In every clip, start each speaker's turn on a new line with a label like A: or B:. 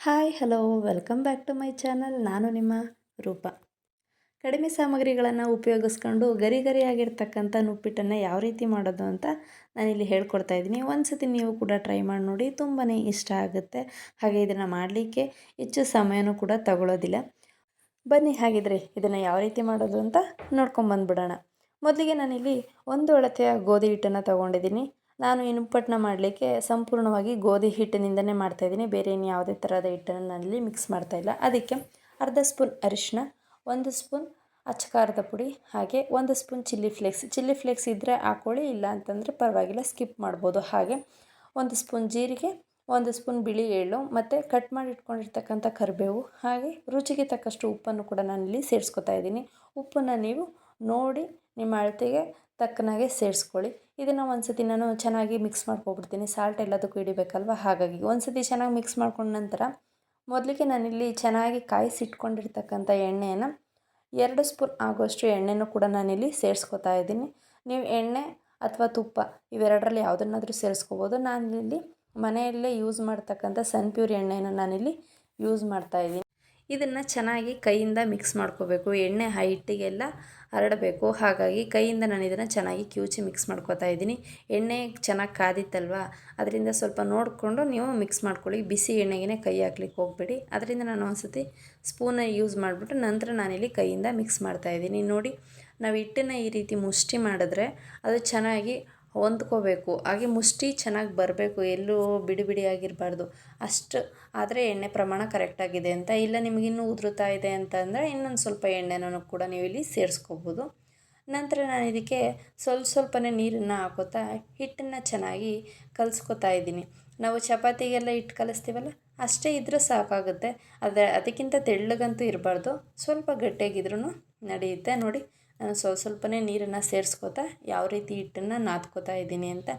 A: Hi, hello, welcome back to my channel. ನಾನು ನಿಮ್ಮ ರೂಪ. ಕಡಿಮೆ ಸಾಮಗ್ರಿಗಳನ್ನು ಉಪಯೋಗಿಸ್ಕೊಂಡು ಗರಿ ಗರಿಯಾಗಿರ್ತಕ್ಕಂಥ ನುಪ್ಪಿಟ್ಟನ್ನು ಯಾವ ರೀತಿ ಮಾಡೋದು ಅಂತ ನಾನಿಲ್ಲಿ ಹೇಳ್ಕೊಡ್ತಾ ಇದ್ದೀನಿ. ಒಂದು ಸತಿ ನೀವು ಕೂಡ ಟ್ರೈ ಮಾಡಿ ನೋಡಿ ತುಂಬಾ ಇಷ್ಟ ಆಗುತ್ತೆ. ಹಾಗೆ ಇದನ್ನು ಮಾಡಲಿಕ್ಕೆ ಹೆಚ್ಚು ಸಮಯನೂ ಕೂಡ ತಗೊಳ್ಳೋದಿಲ್ಲ ಬನ್ನಿ, ಹಾಗಿದ್ರೆ ಇದನ್ನು ಯಾವ ರೀತಿ ಮಾಡೋದು ಅಂತ ನೋಡ್ಕೊಂಬಂದ್ಬಿಡೋಣ. ಮೊದಲಿಗೆ ನಾನಿಲ್ಲಿ ಒಂದು ಅಳತೆಯ ಗೋಧಿ ಹಿಟ್ಟನ್ನು ತೊಗೊಂಡಿದ್ದೀನಿ. ನಾನು ನುಪ್ಪಟ್ಟನ್ನ ಮಾಡಲಿಕ್ಕೆ ಸಂಪೂರ್ಣವಾಗಿ ಗೋಧಿ ಹಿಟ್ಟಿನಿಂದನೇ ಮಾಡ್ತಾಯಿದ್ದೀನಿ ಬೇರೆ ಇನ್ನು ಯಾವುದೇ ಥರದ ಹಿಟ್ಟನ್ನು ನಾನಲ್ಲಿ ಮಿಕ್ಸ್ ಮಾಡ್ತಾಯಿಲ್ಲ ಅದಕ್ಕೆ ಅರ್ಧ ಸ್ಪೂನ್ ಅರಿಶಿನ ಒಂದು ಸ್ಪೂನ್ ಅಚ್ಚಕಾರದ ಪುಡಿ, ಹಾಗೆ ಒಂದು spoon chilli flakes. Chilli flakes ಇದ್ದರೆ ಹಾಕೊಳ್ಳಿ, ಇಲ್ಲ ಅಂತಂದರೆ ಪರವಾಗಿಲ್ಲ ಸ್ಕಿಪ್ ಮಾಡ್ಬೋದು. ಹಾಗೆ ಒಂದು ಸ್ಪೂನ್ ಜೀರಿಗೆ, ಒಂದು ಸ್ಪೂನ್ ಬಿಳಿ ಎಳ್ಳು, ಮತ್ತು ಕಟ್ ಮಾಡಿ ಇಟ್ಕೊಂಡಿರ್ತಕ್ಕಂಥ ಕರಿಬೇವು, ಹಾಗೆ ರುಚಿಗೆ ತಕ್ಕಷ್ಟು ಉಪ್ಪನ್ನು ಕೂಡ ನಾನಿಲ್ಲಿ ಸೇರಿಸ್ಕೊತಾ ಇದ್ದೀನಿ. ಉಪ್ಪನ್ನು ನೀವು ನೋಡಿ ನಿಮ್ಮ ಅಳತೆಗೆ ತಕ್ಕನಾಗೆ ಸೇರಿಸ್ಕೊಳ್ಳಿ. ಇದನ್ನು ಒಂದು ಸತಿ ನಾನು ಚೆನ್ನಾಗಿ ಮಿಕ್ಸ್ ಮಾಡ್ಕೊಬಿಡ್ತೀನಿ. ಸಾಲ್ಟ್ ಎಲ್ಲದಕ್ಕೂ ಹಿಡಿಬೇಕಲ್ವ? ಹಾಗಾಗಿ ಒಂದು ಸತಿ ಚೆನ್ನಾಗಿ ಮಿಕ್ಸ್ ಮಾಡ್ಕೊಂಡ ನಂತರ ಮೊದಲಿಗೆ ನಾನಿಲ್ಲಿ ಚೆನ್ನಾಗಿ ಕಾಯಿಸಿಟ್ಕೊಂಡಿರ್ತಕ್ಕಂಥ ಎಣ್ಣೆಯನ್ನು ಎರಡು ಸ್ಪೂನ್ ಆಗೋಷ್ಟು ಎಣ್ಣೆನೂ ಕೂಡ ನಾನಿಲ್ಲಿ ಸೇರಿಸ್ಕೊತಾ ಇದ್ದೀನಿ. ನೀವು ಎಣ್ಣೆ ಅಥವಾ ತುಪ್ಪ ಇವೆರಡರಲ್ಲಿ ಯಾವುದನ್ನಾದರೂ ಸೇರಿಸ್ಕೋಬೋದು. ನಾನಿಲ್ಲಿ ಮನೆಯಲ್ಲೇ ಯೂಸ್ ಮಾಡ್ತಕ್ಕಂಥ ಸನ್ ಪ್ಯೂರ್ ಎಣ್ಣೆನ ನಾನಿಲ್ಲಿ ಯೂಸ್ ಮಾಡ್ತಾಯಿದ್ದೀನಿ ಇದನ್ನು ಚೆನ್ನಾಗಿ ಕೈಯಿಂದ ಮಿಕ್ಸ್ ಮಾಡ್ಕೋಬೇಕು. ಎಣ್ಣೆ ಹೈಟಿಗೆಲ್ಲ ಹರಡಬೇಕು. ಹಾಗಾಗಿ ಕೈಯಿಂದ ನಾನು ಇದನ್ನು ಚೆನ್ನಾಗಿ ಕಿವುಚಿ ಮಿಕ್ಸ್ ಮಾಡ್ಕೋತಾ ಇದ್ದೀನಿ. ಎಣ್ಣೆ ಚೆನ್ನಾಗಿ ಕಾದಿತ್ತಲ್ವ? ಅದರಿಂದ ಸ್ವಲ್ಪ ನೋಡಿಕೊಂಡು ನೀವು ಮಿಕ್ಸ್ ಮಾಡ್ಕೊಳ್ಳಿ. ಬಿಸಿ ಎಣ್ಣೆಗೆ ಕೈ ಹಾಕ್ಲಿಕ್ಕೆ ಹೋಗಬೇಡಿ. ಅದರಿಂದ ನಾನು ಒಂದು ಸತಿ ಸ್ಪೂನ ಯೂಸ್ ಮಾಡಿಬಿಟ್ಟು ನಂತರ ನಾನಿಲ್ಲಿ ಕೈಯಿಂದ ಮಿಕ್ಸ್ ಮಾಡ್ತಾಯಿದ್ದೀನಿ ನೋಡಿ, ನಾವು ಹಿಟ್ಟನ್ನು ಈ ರೀತಿ ಮುಷ್ಟಿ ಮಾಡಿದ್ರೆ ಅದು ಚೆನ್ನಾಗಿ ಹೊಂದ್ಕೋಬೇಕು. ಹಾಗೆ ಮುಷ್ಟಿ ಚೆನ್ನಾಗಿ ಬರಬೇಕು. ಎಲ್ಲೂ ಬಿಡಿ ಬಿಡಿಯಾಗಿರಬಾರ್ದು ಅಷ್ಟು ಆದರೆ ಎಣ್ಣೆ ಪ್ರಮಾಣ ಕರೆಕ್ಟಾಗಿದೆ ಅಂತ. ಇಲ್ಲ ನಿಮಗಿನ್ನೂ ಉದುರುತ್ತಾ ಇದೆ ಅಂತಂದರೆ ಇನ್ನೊಂದು ಸ್ವಲ್ಪ ಎಣ್ಣೆನೂ ಕೂಡ ನೀವು ಇಲ್ಲಿ ಸೇರಿಸ್ಕೋಬೋದು. ನಂತರ ನಾನು ಇದಕ್ಕೆ ಸ್ವಲ್ಪ ಸ್ವಲ್ಪನೇ ನೀರನ್ನು ಹಾಕೋತಾ ಹಿಟ್ಟನ್ನು ಚೆನ್ನಾಗಿ ಕಲಿಸ್ಕೊತಾ ಇದ್ದೀನಿ. ನಾವು ಚಪಾತಿಗೆಲ್ಲ ಹಿಟ್ಟು ಕಲಿಸ್ತೀವಲ್ಲ, ಅಷ್ಟೇ ಇದ್ದರೂ ಸಾಕಾಗುತ್ತೆ. ಆದರೆ ಅದಕ್ಕಿಂತ ತೆಳ್ಳಗಂತೂ ಇರಬಾರ್ದು. ಸ್ವಲ್ಪ ಗಟ್ಟಿಯಾಗಿದ್ರೂ ನಡೆಯುತ್ತೆ. ನೋಡಿ ಸ್ವಲ್ಪ ಸ್ವಲ್ಪನೇ ನೀರನ್ನು ಸೇರಿಸ್ಕೋತಾ ಯಾವ ರೀತಿ ಹಿಟ್ಟನ್ನು ನಾದ್ಕೋತಾ ಇದ್ದೀನಿ ಅಂತ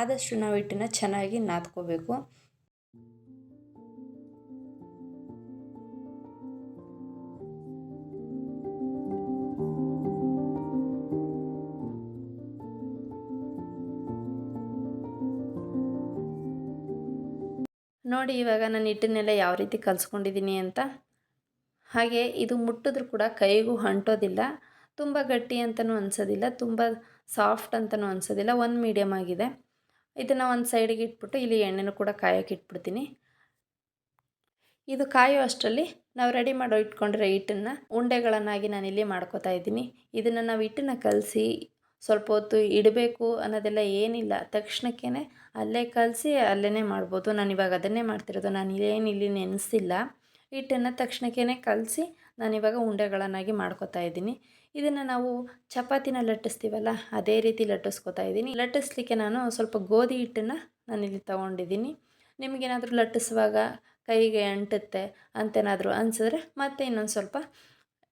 A: ಆದಷ್ಟು ನಾವು ಹಿಟ್ಟನ್ನು ಚೆನ್ನಾಗಿ ನಾದ್ಕೋಬೇಕು. ನೋಡಿ ಇವಾಗ ನಾನು ಹಿಟ್ಟನ್ನೆಲ್ಲ ಯಾವ ರೀತಿ ಕಲಿಸ್ಕೊಂಡಿದ್ದೀನಿ ಅಂತ. ಹಾಗೆ ಇದು ಮುಟ್ಟಿದ್ರೂ ಕೂಡ ಕೈಗೂ ಅಂಟೋದಿಲ್ಲ. ತುಂಬ ಗಟ್ಟಿ ಅಂತಲೂ ಅನ್ಸೋದಿಲ್ಲ, ತುಂಬ ಸಾಫ್ಟ್ ಅಂತಲೂ ಅನ್ಸೋದಿಲ್ಲ, ಒಂದು ಮೀಡಿಯಮ್ ಆಗಿದೆ. ಇದನ್ನು ಒಂದು ಸೈಡಿಗೆ ಇಟ್ಬಿಟ್ಟು ಇಲ್ಲಿ ಎಣ್ಣೆನೂ ಕೂಡ ಕಾಯೋಕೆ ಇಟ್ಬಿಡ್ತೀನಿ. ಇದು ಕಾಯೋ ಅಷ್ಟರಲ್ಲಿ ನಾವು ರೆಡಿ ಮಾಡೋ ಇಟ್ಕೊಂಡಿರೋ ಹಿಟ್ಟನ್ನು ಉಂಡೆಗಳನ್ನಾಗಿ ನಾನು ಇಲ್ಲಿ ಮಾಡ್ಕೋತಾ ಇದ್ದೀನಿ. ಇದನ್ನು ನಾವು ಹಿಟ್ಟನ್ನು ಕಲಸಿ ಸ್ವಲ್ಪ ಹೊತ್ತು ಇಡಬೇಕು ಅನ್ನೋದೆಲ್ಲ ಏನಿಲ್ಲ. ತಕ್ಷಣಕ್ಕೇ ಅಲ್ಲೇ ಕಲಸಿ ಅಲ್ಲೇ ಮಾಡ್ಬೋದು. ನಾನು ಇವಾಗ ಅದನ್ನೇ ಮಾಡ್ತಿರೋದು. ನಾನು ಏನಿಲ್ಲಿ ನೆನೆಸಿಲ್ಲ. ಹಿಟ್ಟನ್ನು ತಕ್ಷಣಕ್ಕೇ ಕಲಸಿ ನಾನಿವಾಗ ಉಂಡೆಗಳನ್ನಾಗಿ ಮಾಡ್ಕೋತಾ ಇದ್ದೀನಿ. ಇದನ್ನು ನಾವು ಚಪಾತಿನ ಲಟ್ಟಿಸ್ತೀವಲ್ಲ, ಅದೇ ರೀತಿ ಲಟ್ಟಿಸ್ಕೊತಾ ಇದ್ದೀನಿ. ಲಟ್ಟಿಸ್ಲಿಕ್ಕೆ ನಾನು ಸ್ವಲ್ಪ ಗೋಧಿ ಹಿಟ್ಟನ್ನು ನಾನಿಲ್ಲಿ ತೊಗೊಂಡಿದ್ದೀನಿ. ನಿಮಗೇನಾದರೂ ಲಟ್ಟಿಸುವಾಗ ಕೈಗೆ ಅಂಟುತ್ತೆ ಅಂತೇನಾದರೂ ಅನಿಸಿದ್ರೆ ಮತ್ತೆ ಇನ್ನೊಂದು ಸ್ವಲ್ಪ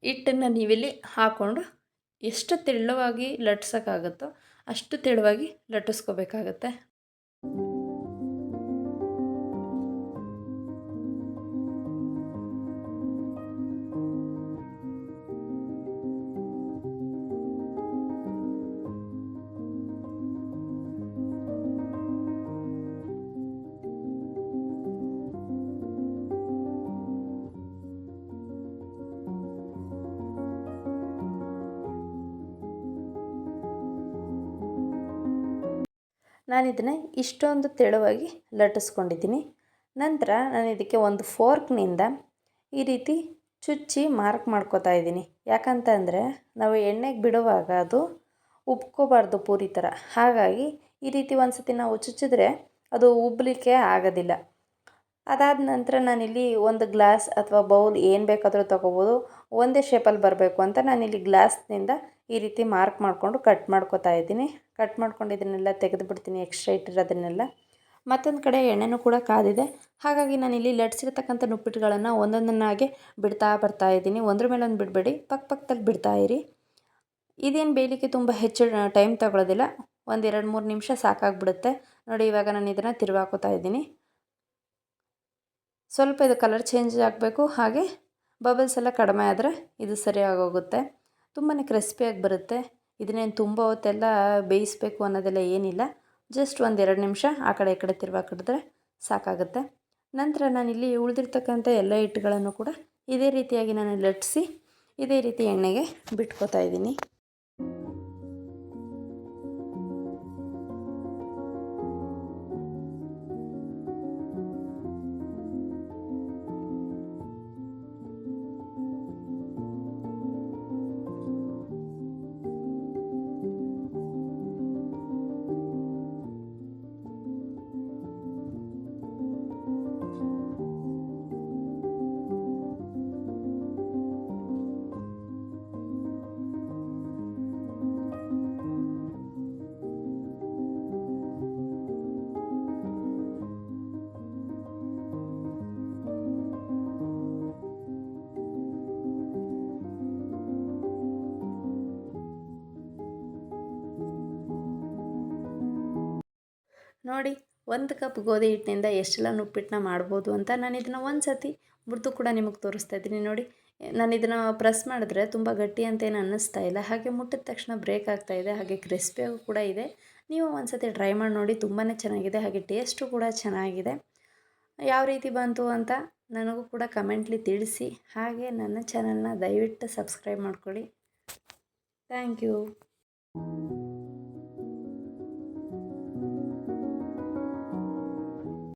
A: ಹಿಟ್ಟನ್ನು ನೀವಿಲ್ಲಿ ಹಾಕ್ಕೊಂಡು ಎಷ್ಟು ತೆಳ್ಳವಾಗಿ ಲಟ್ಸೋಕ್ಕಾಗುತ್ತೋ ಅಷ್ಟು ತೆಳುವಾಗಿ ಲಟ್ಟಿಸ್ಕೋಬೇಕಾಗತ್ತೆ. ನಾನು ಇದನ್ನು ಇಷ್ಟೊಂದು ತೆಳುವಾಗಿ ಲಟ್ಟಿಸ್ಕೊಂಡಿದ್ದೀನಿ. ನಂತರ ನಾನು ಇದಕ್ಕೆ ಒಂದು ಫೋರ್ಕ್ನಿಂದ ಈ ರೀತಿ ಚುಚ್ಚಿ ಮಾರ್ಕ್ ಮಾಡ್ಕೋತಾ ಇದ್ದೀನಿ. ಯಾಕಂತಂದರೆ ನಾವು ಎಣ್ಣೆಗೆ ಬಿಡುವಾಗ ಅದು ಉಬ್ಕೋಬಾರ್ದು ಪೂರಿ ಥರ. ಹಾಗಾಗಿ ಈ ರೀತಿ ಒಂದು ಸತಿ ನಾವು ಚುಚ್ಚಿದ್ರೆ ಅದು ಉಬ್ಬಲಿಕ್ಕೆ ಆಗೋದಿಲ್ಲ. ಅದಾದ ನಂತರ ನಾನಿಲ್ಲಿ ಒಂದು ಗ್ಲಾಸ್ ಅಥವಾ ಬೌಲ್ ಏನು ಬೇಕಾದರೂ ತೊಗೋಬೋದು. ಒಂದೇ ಶೇಪಲ್ಲಿ ಬರಬೇಕು ಅಂತ ನಾನಿಲ್ಲಿ ಗ್ಲಾಸ್ನಿಂದ ಈ ರೀತಿ ಮಾರ್ಕ್ ಮಾಡಿಕೊಂಡು ಕಟ್ ಮಾಡ್ಕೊತಾ ಇದ್ದೀನಿ. ಕಟ್ ಮಾಡ್ಕೊಂಡು ಇದನ್ನೆಲ್ಲ ತೆಗೆದು ಬಿಡ್ತೀನಿ ಎಕ್ಸ್ಟ್ರಾ ಇಟ್ಟಿರೋದನ್ನೆಲ್ಲ. ಮತ್ತೊಂದು ಕಡೆ ಎಣ್ಣೆನೂ ಕೂಡ ಕಾದಿದೆ. ಹಾಗಾಗಿ ನಾನು ಇಲ್ಲಿ ಲಟ್ಸಿರ್ತಕ್ಕಂಥ ನುಪ್ಪಿಟ್ಟುಗಳನ್ನು ಒಂದೊಂದನ್ನಾಗೆ ಬಿಡ್ತಾ ಬರ್ತಾ ಇದ್ದೀನಿ. ಒಂದ್ರ ಮೇಲೆ ಒಂದು ಬಿಡಬೇಡಿ ಪಕ್ಕ ಪಕ್ಕದಲ್ಲಿ ಬಿಡ್ತಾ ಇರಿ. ಇದೇನು ಬೇಯಲಿಕ್ಕೆ ತುಂಬ ಹೆಚ್ಚು ಟೈಮ್ ತಗೊಳ್ಳೋದಿಲ್ಲ ಒಂದು ಎರಡು ಮೂರು ನಿಮಿಷ ಸಾಕಾಗ್ಬಿಡುತ್ತೆ. ನೋಡಿ, ಇವಾಗ ನಾನು ಇದನ್ನು ತಿರುವಾಕೋತಾ ಇದ್ದೀನಿ. ಸ್ವಲ್ಪ ಇದು ಕಲರ್ ಚೇಂಜ್ ಆಗಬೇಕು. ಹಾಗೆ ಬಬಲ್ಸ್ ಎಲ್ಲ ಕಡಿಮೆ ಆದರೆ ಇದು ಸರಿಯಾಗೋಗುತ್ತೆ. ತುಂಬಾ ಕ್ರಿಸ್ಪಿಯಾಗಿ ಬರುತ್ತೆ. ಇದನ್ನೇನು ತುಂಬ ಹೊತ್ತೆಲ್ಲ ಬೇಯಿಸಬೇಕು ಅನ್ನೋದೆಲ್ಲ ಏನಿಲ್ಲ. ಜಸ್ಟ್ ಒಂದು ಎರಡು ನಿಮಿಷ ಆ ಕಡೆ ಈ ಕಡೆ ತಿರ್ವಾಕಿಡಿದ್ರೆ ಸಾಕಾಗುತ್ತೆ. ನಂತರ ನಾನಿಲ್ಲಿ ಉಳಿದಿರ್ತಕ್ಕಂಥ ಎಲ್ಲ ಹಿಟ್ಟುಗಳನ್ನು ಕೂಡ ಇದೇ ರೀತಿಯಾಗಿ ನಾನು ಲಟ್ಟಿಸಿ, ಇದೇ ರೀತಿ ಎಣ್ಣೆಗೆ ಬಿಟ್ಕೋತಾ ಇದ್ದೀನಿ. ನೋಡಿ, ಒಂದು ಕಪ್ ಗೋಧಿ ಹಿಟ್ಟಿನಿಂದ ಎಷ್ಟೆಲ್ಲ ನುಪ್ಪಿಟ್ಟನ್ನ ಮಾಡ್ಬೋದು ಅಂತ ನಾನು ಇದನ್ನು ಒಂದು ಸತಿ ಮುರಿದು ಕೂಡ ನಿಮಗೆ ತೋರಿಸ್ತಾ ಇದ್ದೀನಿ. ನೋಡಿ, ನಾನು ಇದನ್ನು ಪ್ರೆಸ್ ಮಾಡಿದ್ರೆ ತುಂಬ ಗಟ್ಟಿ ಅಂತೇನು ಅನ್ನಿಸ್ತಾ ಇಲ್ಲ. ಹಾಗೆ ಮುಟ್ಟಿದ ತಕ್ಷಣ ಬ್ರೇಕ್ ಆಗ್ತಾ ಇದೆ, ಹಾಗೆ ಕ್ರಿಸ್ಪಿಯಾಗೂ ಕೂಡ ಇದೆ. ನೀವು ಒಂದು ಸತಿ ಟ್ರೈ ಮಾಡಿ ನೋಡಿ ತುಂಬಾ ಚೆನ್ನಾಗಿದೆ, ಹಾಗೆ ಟೇಸ್ಟು ಕೂಡ ಚೆನ್ನಾಗಿದೆ. ಯಾವ ರೀತಿ ಬಂತು ಅಂತ ನನಗೂ ಕೂಡ ಕಮೆಂಟ್ಲಿ ತಿಳಿಸಿ. ಹಾಗೆ ನನ್ನ ಚಾನಲ್ನ ದಯವಿಟ್ಟು ಸಬ್ಸ್ಕ್ರೈಬ್ ಮಾಡ್ಕೊಳ್ಳಿ. Thank you